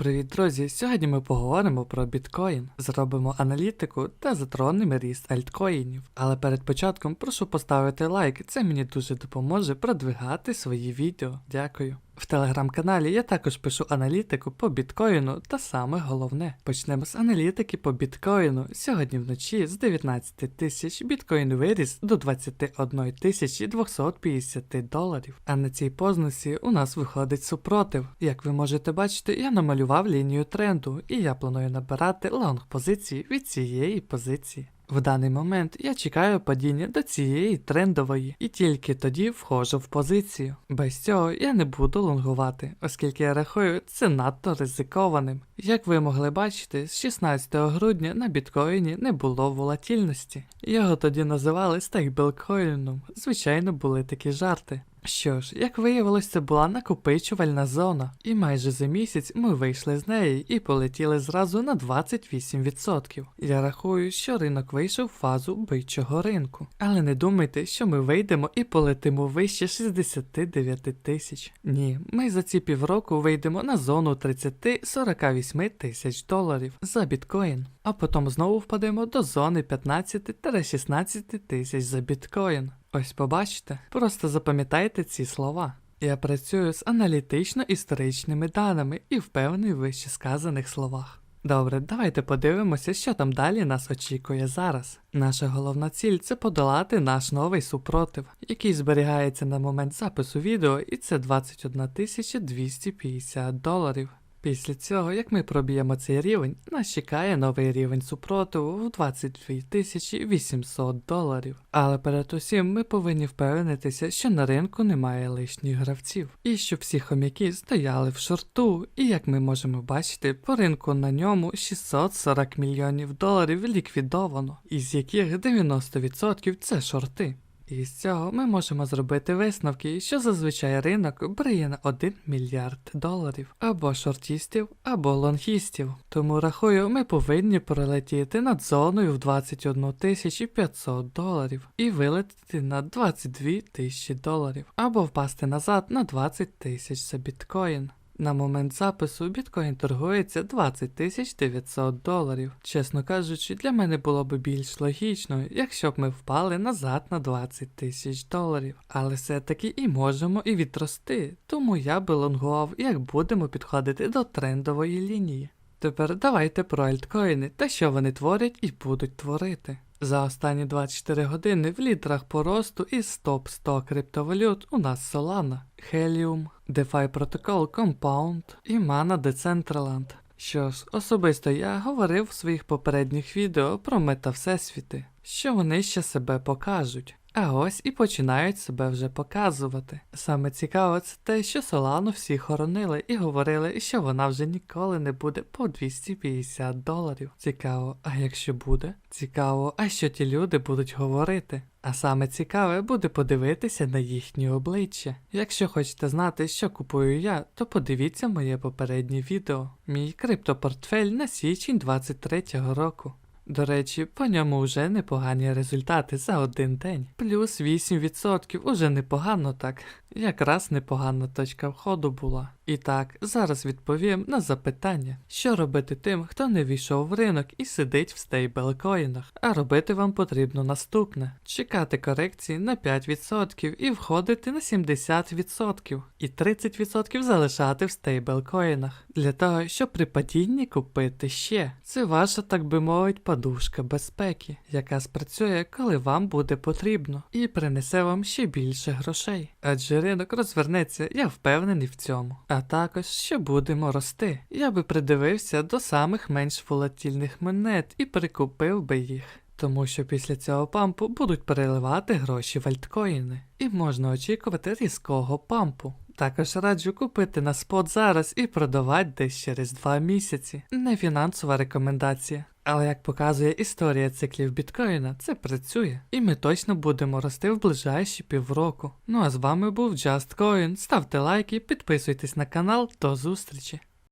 Привіт, друзі! Сьогодні ми поговоримо про біткоін, зробимо аналітику та затронемо ріст альткоїнів. Але перед початком прошу поставити лайк, це мені дуже допоможе продвигати свої відео. Дякую. В телеграм-каналі я також пишу аналітику по біткоїну та саме головне. Почнемо з аналітики по біткоїну. Сьогодні вночі з 19 тисяч біткоін виріс до 21 тисячі 250 доларів. А на цій позначці у нас виходить супротив. Як ви можете бачити, я намалював лінію тренду, і я планую набирати лонг позиції від цієї позиції. В даний момент я чекаю падіння до цієї трендової і тільки тоді входжу в позицію. Без цього я не буду лонгувати, оскільки я рахую це надто ризикованим. Як ви могли бачити, з 16 грудня на біткоїні не було волатільності. Його тоді називали стейблкоїном. Звичайно, були такі жарти. Що ж, як виявилось, це була накопичувальна зона, і майже за місяць ми вийшли з неї і полетіли зразу на 28%. Я рахую, що ринок вийшов в фазу бичого ринку. Але не думайте, що ми вийдемо і полетимо вище 69 тисяч. Ні, ми за ці півроку вийдемо на зону 30-48 тисяч доларів за біткоін, а потім знову впадемо до зони 15-16 тисяч за біткоін. Ось побачите, просто запам'ятайте ці слова. Я працюю з аналітично-історичними даними і впевнений в вищесказаних словах. Добре, давайте подивимося, що там далі нас очікує зараз. Наша головна ціль це подолати наш новий супротив, який зберігається на момент запису відео, і це 21 250 доларів. Після цього, як ми проб'ємо цей рівень, нас чекає новий рівень супротиву в 22 800 доларів. Але перед усім ми повинні впевнитися, що на ринку немає лишніх гравців, і що всі хомяки стояли в шорту, і як ми можемо бачити, по ринку на ньому 640 мільйонів доларів ліквідовано, із яких 90% це шорти. І з цього ми можемо зробити висновки, що зазвичай ринок бриє на 1 мільярд доларів або шортістів, або лонгістів. Тому рахую, ми повинні пролетіти над зоною в 21 500 доларів і вилетіти на 22 тисячі доларів, або впасти назад на 20 тисяч за біткоін. На момент запису біткоін торгується 20 900 доларів. Чесно кажучи, для мене було б більш логічно, якщо б ми впали назад на 20 тисяч доларів. Але все-таки і можемо і відрости, тому я би лонгував, як будемо підходити до трендової лінії. Тепер давайте про альткоїни та що вони творять і будуть творити. За останні 24 години в літрах по росту із топ 100 криптовалют у нас Solana, Helium, DeFi Protocol Compound і Mana Decentraland. Що ж, особисто я говорив в своїх попередніх відео про метавсесвіти, що вони ще себе покажуть. А ось і починають себе вже показувати. Саме цікаве це те, що Солану всі хоронили і говорили, що вона вже ніколи не буде по 250 доларів. Цікаво, а якщо буде? Цікаво, а що ті люди будуть говорити? А саме цікаве буде подивитися на їхні обличчя. Якщо хочете знати, що купую я, то подивіться моє попереднє відео. Мій криптопортфель на січень 23-го року. До речі, по ньому вже непогані результати за один день. Плюс 8% уже непогано так. Якраз непогана точка входу була. І так, зараз відповім на запитання, що робити тим, хто не війшов в ринок і сидить в стейблкоїнах. А робити вам потрібно наступне: чекати корекції на 5% і входити на 70%, і 30% залишати в стейблкоїнах. Для того, щоб при падінні купити ще. Це ваша, так би мовить, подушка безпеки, яка спрацює, коли вам буде потрібно, і принесе вам ще більше грошей. Адже ринок розвернеться, я впевнений в цьому. А також що будемо рости. Я би придивився до самих менш волатільних монет і прикупив би їх. Тому що після цього пампу будуть переливати гроші в альткоїни, і можна очікувати різкого пампу. Також раджу купити на спот зараз і продавати десь через 2 місяці. Не фінансова рекомендація. Але як показує історія циклів біткоїна, це працює, і ми точно будемо рости в ближайші півроку. Ну а з вами був JustCoin. Ставте лайки, підписуйтесь на канал, до зустрічі!